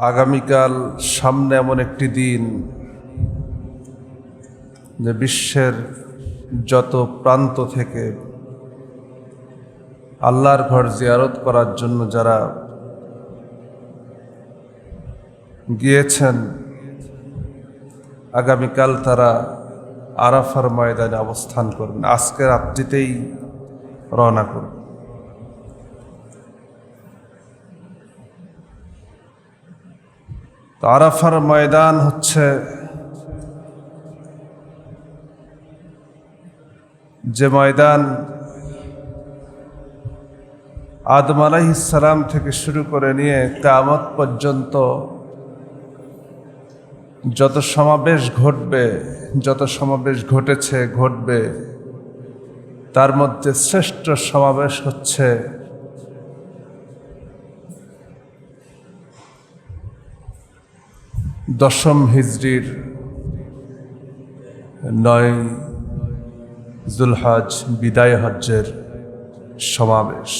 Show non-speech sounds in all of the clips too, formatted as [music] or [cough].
আগামীকাল সামনে এমন একটি দিন যে বিশ্বের যত প্রান্ত থেকে আল্লাহর ঘর জিয়ারত করার জন্য যারা গিয়েছেন, আগামীকাল তারা আরাফার ময়দানে অবস্থান করবেন। আজকে রাত্রিতেই রওনা করবেন তো আরাফার ময়দান হচ্ছে যে ময়দান আদম আলাইসালাম থেকে শুরু করে নিয়ে কামত পর্যন্ত যত সমাবেশ ঘটবে, যত সমাবেশ ঘটেছে, ঘটবে, তার মধ্যে শ্রেষ্ঠ সমাবেশ হচ্ছে দশম হিজড়ির নয় জুলহাজ বিদায় হজ্জের সমাবেশ।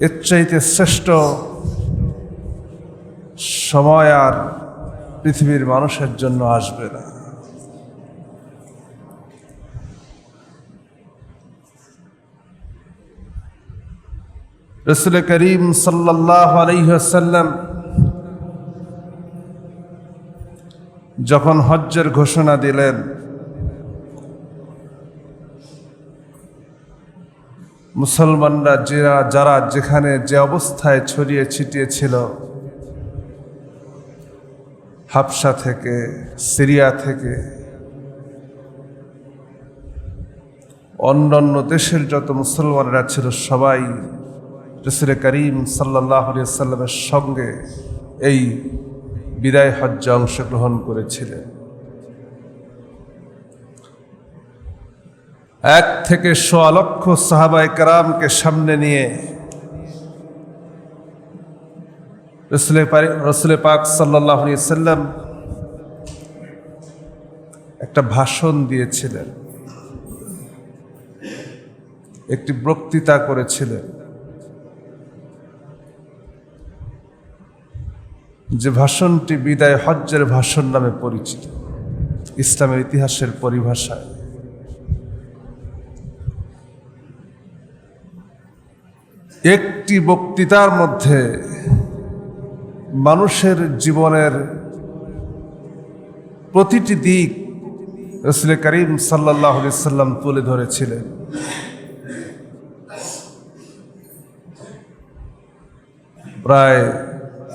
এর চাইতে শ্রেষ্ঠ সময় আর পৃথিবীর মানুষের জন্য আসবে না। রসুল করিম সাল্লাহ যখন হজ্জের ঘোষণা দিলেন, মুসলমানরা যারা যারা যেখানে যে অবস্থায় ছড়িয়ে ছিটিয়ে ছিল হাবসা থেকে, সিরিয়া থেকে, অন্যান্য দেশের যত মুসলমানরা ছিল, সবাই রসুল করিম সাল্লাহ সাল্লামের সঙ্গে এই বিদায় হজ্জে অংশগ্রহণ করেছিলেন। এক থেকে সোয়া লক্ষ সাহাবাই কারামকে সামনে নিয়ে রসুলে রসুলে পাক সাল্লাহ সাল্লাম একটা ভাষণ দিয়েছিলেন। একটি বক্তৃতা করেছিলেন। যে ভাষণটি বিদায় হজ্জের ভাষণ নামে পরিচিত, ইসলামের ইতিহাসের পরিভাষায়। একটি বক্তৃতার মধ্যে মানুষের জীবনের প্রতিটি দিক রসুল করিম সাল্লাহ সাল্লাম তুলে ধরেছিলেন। প্রায়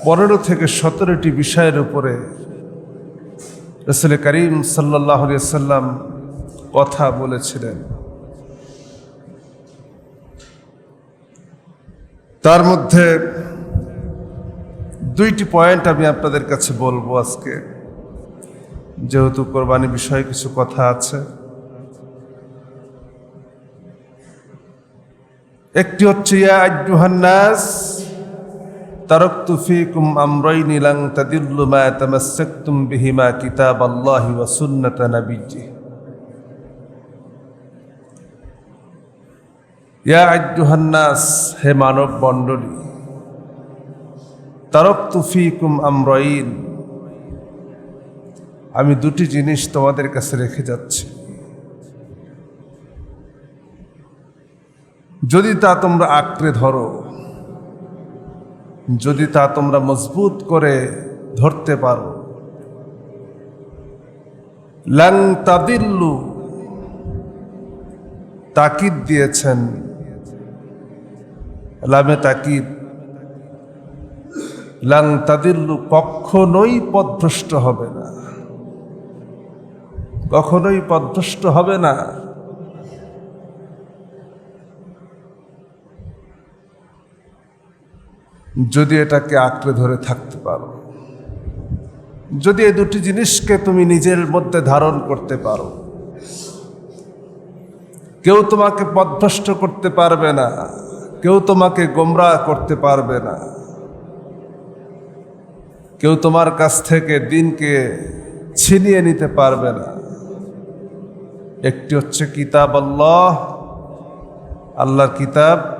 পনেরো থেকে সতেরোটি বিষয়ের উপরে রসুল করিম সাল্লাহ সাল্লাম কথা বলেছিলেন। তার মধ্যে দুইটি পয়েন্ট আমি আপনাদের কাছে বলব আজকে। যেহেতু কোরবানি বিষয়ে কিছু কথা আছে। একটি হচ্ছে, ইয়া আজ্জুহান্নাস তরক তুফিকুম আমরাই নীলাং তাদিল্লুমা তামাসেকতুম বিহিমা কিতাব আল্লাহি ওয়া সুন্নাতা নাবিজি ইয়া আজ্জুহান্নাস হে মানব মণ্ডলী তরক তুফিকুম আমরাইন। আমি দুটি জিনিস তোমাদের কাছে রেখে যাচ্ছি। যদি তা তোমরা আঁকড়ে ধরো যদি তা তোমরা মজবুত করে ধরতে পারো। লাং তাদিল্লু তাকিদ দিয়েছেন। লামে তাকিদ। লাং তাদিল্লু কখনোই পদভ্রষ্ট হবে না। কখনোই পদভ্রষ্ট হবে না। যদি এটাকে আঁকড়ে ধরে থাকতে পারো। যদি এই দুটি জিনিসকে তুমি নিজের মধ্যে ধারণ করতে পারো। কেউ তোমাকে পদভ্রষ্ট করতে পারবে না, কেউ তোমাকে গোমরা করতে পারবে না। কেউ তোমার কাছ থেকে দিনকে ছিনিয়ে নিতে পারবে না। একটি হচ্ছে কিতাব আল্লাহ, আল্লাহর কিতাব।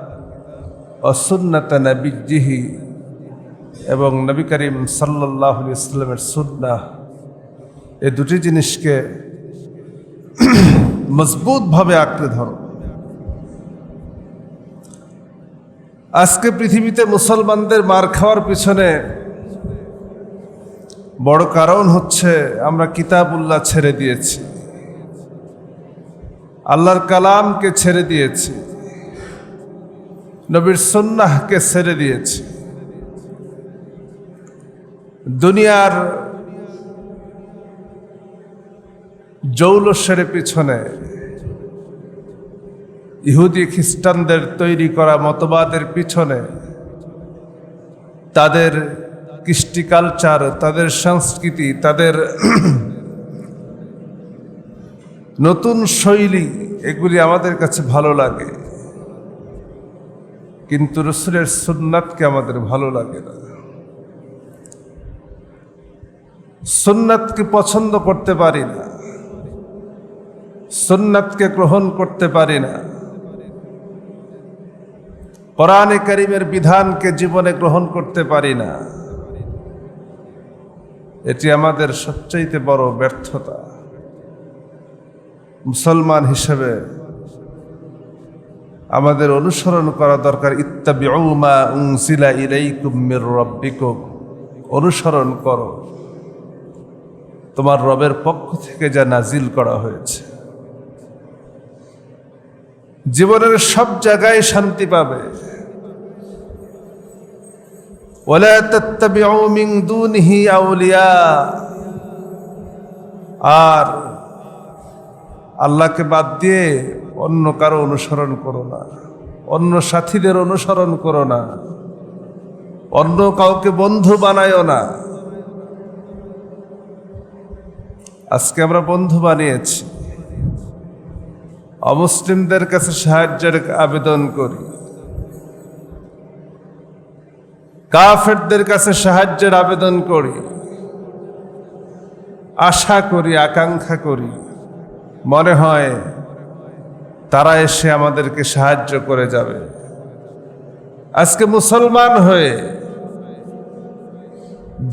অসুন্নত নবীজিহি এবং নবী করিম সাল্লাহ ইসলামের সুন্না এই দুটি জিনিসকে মজবুতভাবে আঁকড়ে ধরো। আজকে পৃথিবীতে মুসলমানদের মার খাওয়ার পিছনে বড় কারণ হচ্ছে আমরা কিতাবুল্লাহ ছেড়ে দিয়েছি। আল্লাহর কালামকে ছেড়ে দিয়েছি। নবীর সন্ন্যাহকে ছেড়ে দিয়েছে। দুনিয়ার জৌলসের পিছনে ইহুদি খ্রিস্টানদের তৈরি করা মতবাদের পিছনে তাদের কৃষ্টি কালচার, তাদের সংস্কৃতি, তাদের [clears throat] নতুন শৈলী, এগুলি আমাদের কাছে ভালো লাগে। কিন্তু রসুলের সুন্নাতকে আমাদের ভালো লাগে না। সুন্নাতকে পছন্দ করতে পারি না। সুন্নাতকে গ্রহণ করতে পারি না। কোরআনে করিমের বিধানকে জীবনে গ্রহণ করতে পারি না। এটি আমাদের সবচাইতে বড় ব্যর্থতা। মুসলমান হিসেবে আমাদের অনুসরণ করা দরকার ইত্তাবিউমা উনসিলা ইলাইকুম মির রব্বিকুম অনুসরণ করো তোমার রবের পক্ষ থেকে যা নাজিল করা হয়েছে জীবনের সব জায়গায় শান্তি পাবে ولا تتبعوا من دونه أولياء আর আল্লাহকে বাদ দিয়ে অন্য কারও অনুসরণ করো না। অন্য সাথীদের অনুসরণ করো না। অন্য কাউকে বন্ধু বানায়ও না। আজকে আমরা বন্ধু বানিয়েছি। অমুসলিমদের কাছে সাহায্যের আবেদন করি। কাফেরদের কাছে সাহায্যের আবেদন করি। আশা করি, আকাঙ্ক্ষা করি। মনে হয় তারা এসে আমাদেরকে সাহায্য করে যাবে। আজকে মুসলমান হয়ে,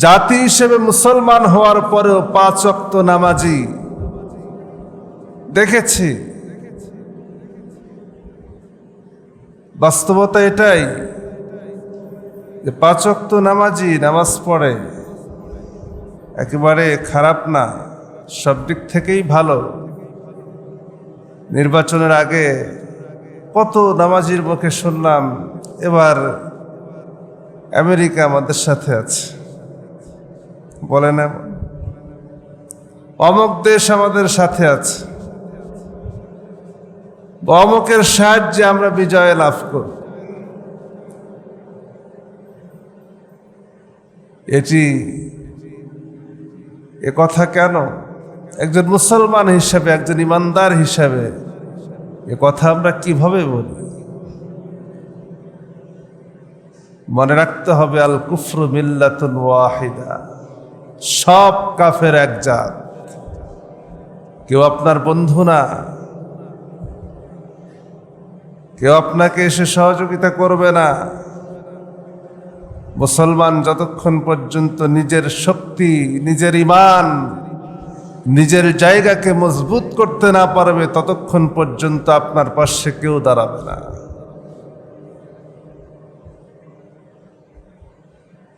জাতি হিসেবে মুসলমান হওয়ার পরেও পাঁচ অক্ত নামাজি, দেখেছি। বাস্তবতা এটাই যে পাঁচ অক্ত নামাজি, নামাজ পড়ে, একেবারে খারাপ না, সব দিক থেকেই ভালো। নির্বাচনের আগে কত নামাজির মুখে শুনলাম, এবার আমেরিকা আমাদের সাথে আছে। বলে না। অমক দেশ আমাদের সাথে আছে। অমকের সাহায্যে আমরা বিজয় লাভ করব এটি এ কথা কেন? একজন মুসলমান হিসাবে, একজন ইমানদার হিসাবে এ কথা আমরা কীভাবে বলি? মনে রাখতে হবে, আল কুফর মিল্লাতুন ওয়াহিদা। সব কাফের এক জাত। কেউ আপনার বন্ধু না। কেউ আপনাকে এসে সহযোগিতা করবে না। মুসলমান যতক্ষণ পর্যন্ত নিজের শক্তি, নিজের ইমান নিজের জায়গাকে মজবুত করতে না পারবে, ততক্ষণ পর্যন্ত আপনার পাশে কেউ দাঁড়াবে না।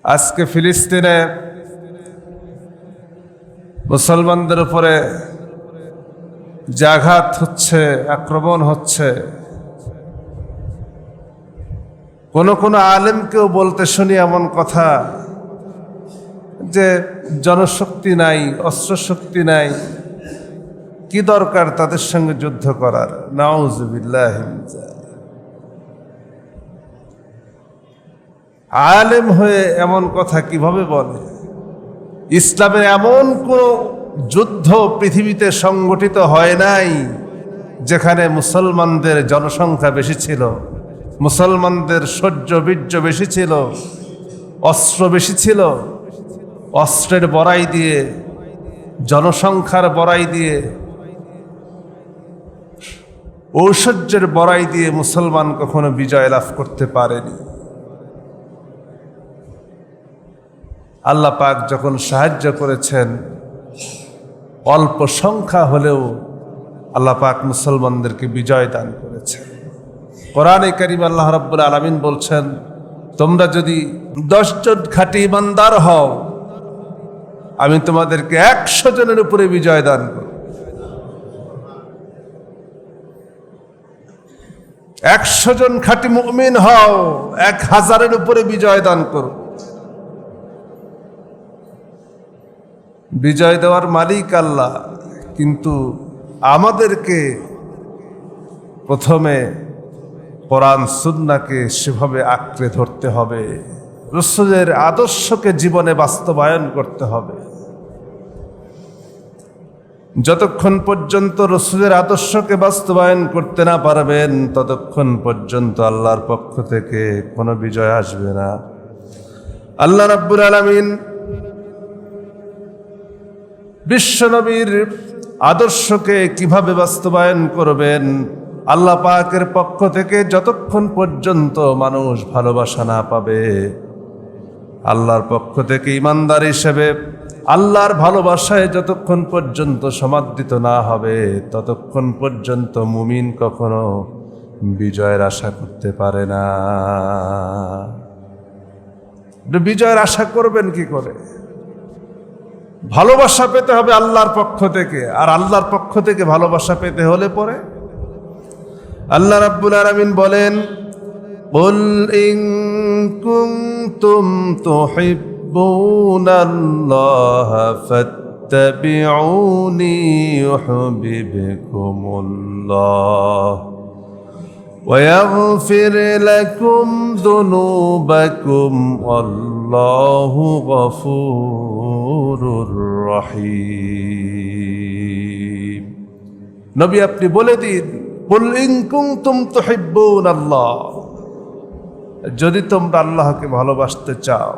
আজকে ফিলিস্তিনে মুসলমানদের উপরে যে আঘাত হচ্ছে, আক্রমণ হচ্ছে, কোন কোন আলেমকেও বলতে শুনি এমন কথা যে জনশক্তি নাই, অস্ত্রশক্তি নাই, কি দরকার তাদের সঙ্গে যুদ্ধ করার? নাউজুবিল্লাহ আলেম হয়ে এমন কথা কীভাবে বলে? ইসলামের এমন কোন যুদ্ধ পৃথিবীতে সংগঠিত হয় নাই, যেখানে মুসলমানদের জনসংখ্যা বেশি ছিল, মুসলমানদের সহ্য বীর্য বেশি ছিল, অস্ত্র বেশি ছিল অস্ত্রের বড়াই দিয়ে, জনসংখ্যার বড়াই দিয়ে ঐশ্বর্যের বড়াই দিয়ে মুসলমান কখনো বিজয় লাভ করতে পারেনি। আল্লাহ পাক যখন সাহায্য করেছেন, অল্প সংখ্যা হলেও আল্লাহ পাক মুসলমানদেরকে বিজয় দান করেছেন। কোরআনে করিম আল্লাহ রাব্বুল আলামিন বলছেন, তোমরা যদি দশজন খাঁটি ইমানদার হও আমি তোমাদেরকে একশো জনের উপরে বিজয় দান করব। একশো জন খাঁটি মুমিন হও, এক হাজারের উপরে বিজয় দান করো বিজয় দেওয়ার মালিক আল্লাহ, কিন্তু আমাদেরকে প্রথমে কোরআন সুন্নাকে সেভাবে আঁকড়ে ধরতে হবে। রসুলের আদর্শকে জীবনে বাস্তবায়ন করতে হবে। যতক্ষণ পর্যন্ত রসুলের আদর্শকে বাস্তবায়ন করতে না পারবেন, ততক্ষণ পর্যন্ত আল্লাহর পক্ষ থেকে কোনো বিজয় আসবে না। আল্লাহ রাব্বুল আলামিন বিশ্বনবীর আদর্শকে কীভাবে বাস্তবায়ন করবেন, আল্লাহ পাকের পক্ষ থেকে যতক্ষণ পর্যন্ত মানুষ ভালোবাসা না পাবে, আল্লাহর পক্ষ থেকে ইমানদার হিসেবে আল্লাহর ভালোবাসায় যতক্ষণ পর্যন্ত সমাদৃত না হবে ততক্ষণ পর্যন্ত মুমিন কখনো বিজয়ের আশা করতে পারে না বিজয়ের আশা করবেন কি করে ভালোবাসা পেতে হবে আল্লাহর পক্ষ থেকে আর আল্লাহর পক্ষ থেকে ভালোবাসা পেতে হলে পরে আল্লাহ রাব্বুল আলামিন বলেন قل إن كنتم تحبون الله فاتبعوني يحببكم الله ويغفر لكم ذنوبكم والله غفور رحيم নবী আপনি বলে দিন বল ইন কুনতুম তুহিব্বুন আল্লাহ যদি তোমরা আল্লাহকে ভালোবাসতে চাও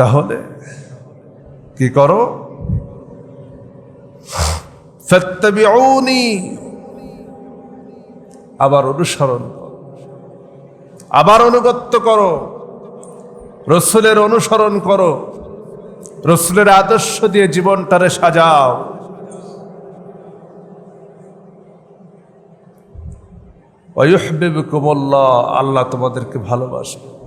তাহলে কি করো? আবার অনুসরণ আবার অনুগত্য করো। রসুলের অনুসরণ করো। রসুলের আদর্শ দিয়ে জীবনটারে সাজাও। অয়ুহবিবকুমুল্লাহ আল্লাহ তোমাদেরকে ভালোবাসবে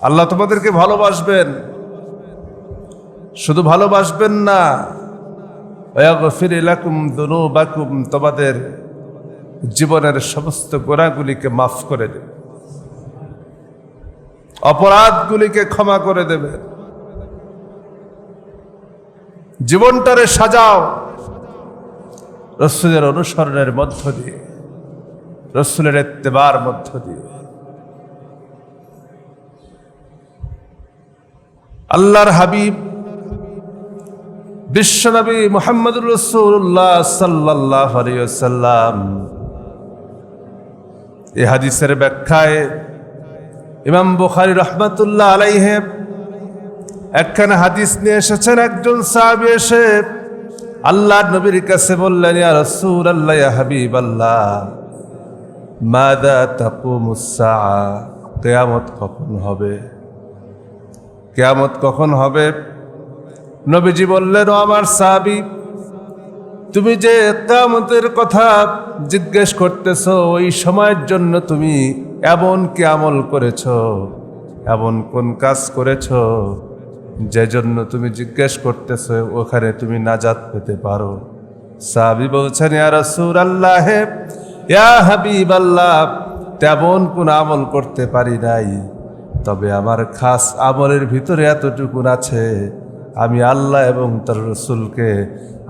আল্লাহ তোমাদেরকে ভালোবাসবেন। শুধু ভালোবাসবেন না, ওয়াগফির লাকুম দুনুবাকুম, তোমাদের জীবনের সমস্ত গোড়াগুলিকে মাফ করে দেবে। অপরাধগুলিকে ক্ষমা করে দেবে। জীবনটারে সাজাও। রসুলের অনুসরণের মধ্য দিয়ে, রসুলের এত্তেবার মধ্য দিয়ে। আল্লাহর হাবিব বিশ্বনবী মোহাম্মদ রসুল্লাহ সাল্লাহ সাল্লাম এ হাদিসের ব্যাখ্যায় ইমাম বুখারি রহমতুল্লাহ আলাইহেব একখানে হাদিস নিয়ে এসেছেন। একজন সাহাবি এসে আল্লাহ নবীর কাছে বললেন, ইয়া রসুল আল্লাহ ইয়া হাবিব আল্লাহ মাদা তাকুমুসা কেয়ামত কখন হবে? কেয়ামত কখন হবে? নবীজি বললেন আমার সাহাবি, তুমি যে কেয়ামতের কথা জিজ্ঞেস করতেছ, ওই সময়ের জন্য তুমি এমন কি আমল করেছ? এমন কোন কাজ করেছ যে জন্য তুমি জিজ্ঞেস করতেছ, ওখানে তুমি নাজাত পেতে পারো? সাহাবি বলছেন, ইয়া রাসূল আল্লাহ ইয়া হাবিব আল্লাহ তেমন কোন আমল করতে পারি নাই। তবে আমার খাস আমলের ভিতরে এতটুকুন আছে। আমি আল্লাহ এবং তার রসুলকে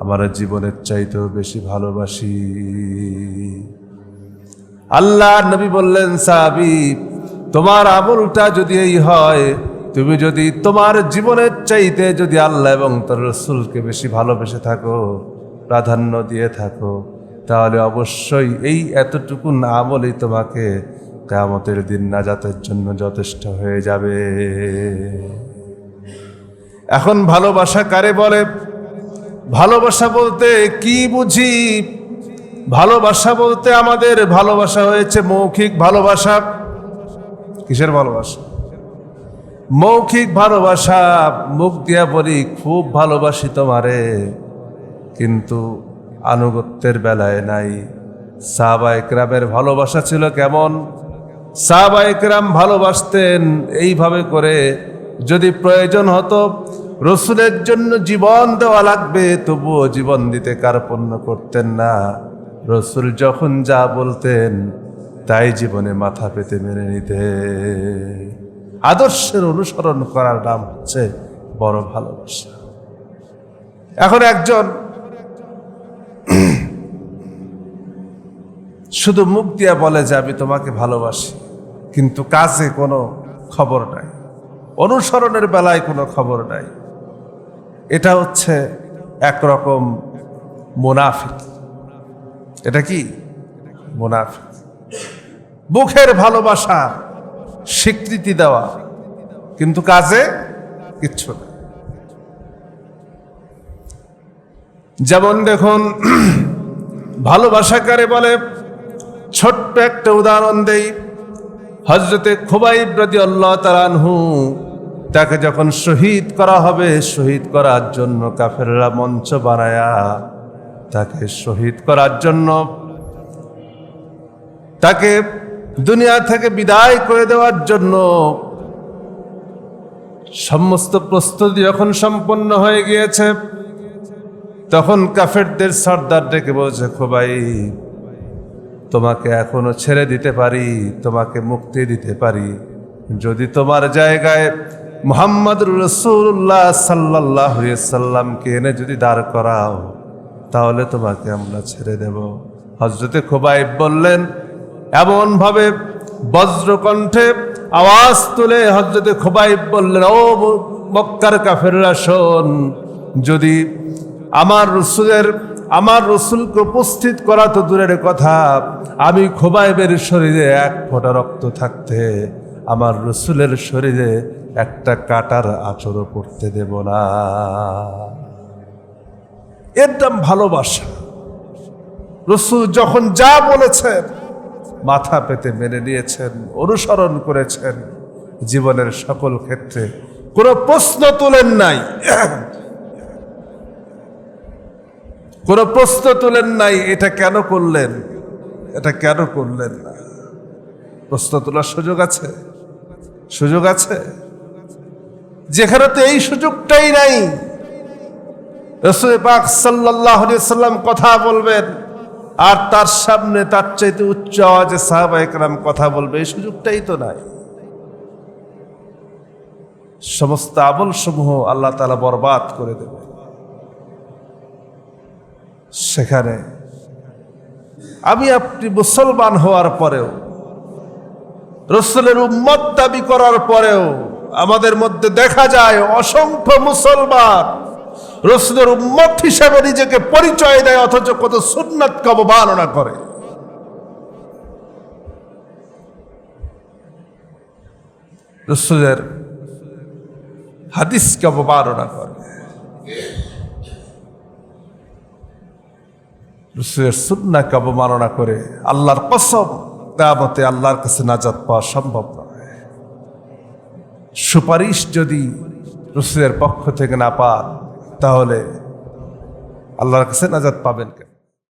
আমার জীবনের চাইতেও বেশি ভালোবাসি। আল্লাহ নবী বললেন, সাহাবি, তোমার আমলটা যদি এই হয়, তুমি যদি তোমার জীবনের চাইতে যদি আল্লাহ এবং তার রসুলকে বেশি ভালোবেসে থাকো, প্রাধান্য দিয়ে থাকো, তাহলে অবশ্যই এই এতটুকু না আমলই তোমাকে কামতের দিন নাজাতের জন্য যথেষ্ট হয়ে যাবে। এখন ভালোবাসা কারে বলে? ভালোবাসা বলতে কি বুঝি? ভালোবাসা বলতে আমাদের ভালোবাসা হয়েছে মৌখিক ভালোবাসা। কিসের ভালোবাসা? মৌখিক ভালোবাসা, মুখ দিয়া বলি খুব ভালোবাসি তোমারে। কিন্তু আনুগত্যের বেলায় নাই। সাহাবা একরামের ভালোবাসা ছিল কেমন? সাহাবা একরাম ভালোবাসতেন এইভাবে করে। যদি প্রয়োজন হতো, রসুলের জন্য জীবন দেওয়া লাগবে, তবুও জীবন দিতে কার্পণ্য করতেন না। রসুল যখন যা বলতেন, তাই জীবনে মাথা পেতে মেনে নিতে। আদর্শের অনুসরণ করার নাম হচ্ছে বড় ভালোবাসা। এখন একজন শুধু মুখ দিয়া বলে যে, আমি তোমাকে ভালোবাসি। কিন্তু কাজে কোনো খবর নাই। অনুসরণের বেলায় কোনো খবর নাই। এটা হচ্ছে একরকম মুনাফিক। এটা কি? মুনাফিক। মুখের ভালোবাসা, স্বীকৃতি দেওয়া, কিন্তু কাজে কিচ্ছু না যেমন দেখুন ভালোবাসা কারে বলে, ছোট্ট একটা উদাহরণ দেই। হজরতে খুবাইব রাজি আল্লাহ তালানহু তাকে যখন শহীদ করা হবে, শহীদ করার জন্য কাফেররা মঞ্চ বানায়া তাকে শহীদ করার জন্য তাকে দুনিয়া থেকে বিদায় করে দেওয়ার জন্য সমস্ত প্রস্তুতি যখন সম্পন্ন হয়ে গিয়েছে, তখন কাফেরদের সর্দার ডেকে বলছে খোবাই তোমাকে এখনও ছেড়ে দিতে পারি, তোমাকে মুক্তি দিতে পারি। যদি তোমার জায়গায় মোহাম্মদ রসুল্লাহ সাল্লাহ সাল্লামকে এনে যদি দাঁড় করাও, তাহলে তোমাকে আমরা ছেড়ে দেব। হজরতে খোবাইব বললেন, এমনভাবে বজ্রকণ্ঠে আওয়াজ তুলে হজরতে খোবাইব বললেন, ও মক্কার কাফেররা, শোন, যদি আমার রসুলের আমার রসুলকে উপস্থিত করা তো দূরের কথা। আমি খোবাইবের শরীরে এক ফোঁটা রক্ত থাকতে, আমার রসুলের শরীরে একটা কাটার আচরও পড়তে দেব না। এর নাম ভালোবাসা। রসুল যখন যা বলেছেন, মাথা পেতে মেনে নিয়েছেন, অনুসরণ করেছেন, জীবনের সকল ক্ষেত্রে কোনো প্রশ্ন তোলেন নাই। কোনো প্রশ্ন তোলেন নাই, এটা কেন করলেন? এটা কেন করলেন না? প্রশ্ন তোলার সুযোগ আছে? সুযোগ আছে? যেখানে তো এই সুযোগটাই নাই। রসুল পাক সাল্লাম কথা বলবেন, আর তার সামনে তার চাইতে উচ্চ আওয়াজে সাহাবা একরাম কথা বলবে, এই সুযোগটাই তো নাই। সমস্ত আমল সমূহ আল্লাহ তালা বরবাদ করে দেবে সেখানে। আমি আপনি মুসলমান হওয়ার পরেও, রসুলের উম্মত দাবি করার পরেও আমাদের মধ্যে দেখা যায় অসংখ্য মুসলমান রসুলের উম্মত হিসেবে নিজেকে পরিচয় দেয়, অথচ কত সুন্নাতকে অবমাননা করে। রসুলের হাদিসকে অবমাননা করে। রসুলের সুন্নাকে অবমাননা করে আল্লাহর কসম তামতে আল্লাহর কাছে নাজাত পাওয়া সম্ভব নয়। সুপারিশ যদি রসুলের পক্ষ থেকে না পান, তাহলে আল্লাহর কাছে নাজাত পাবেন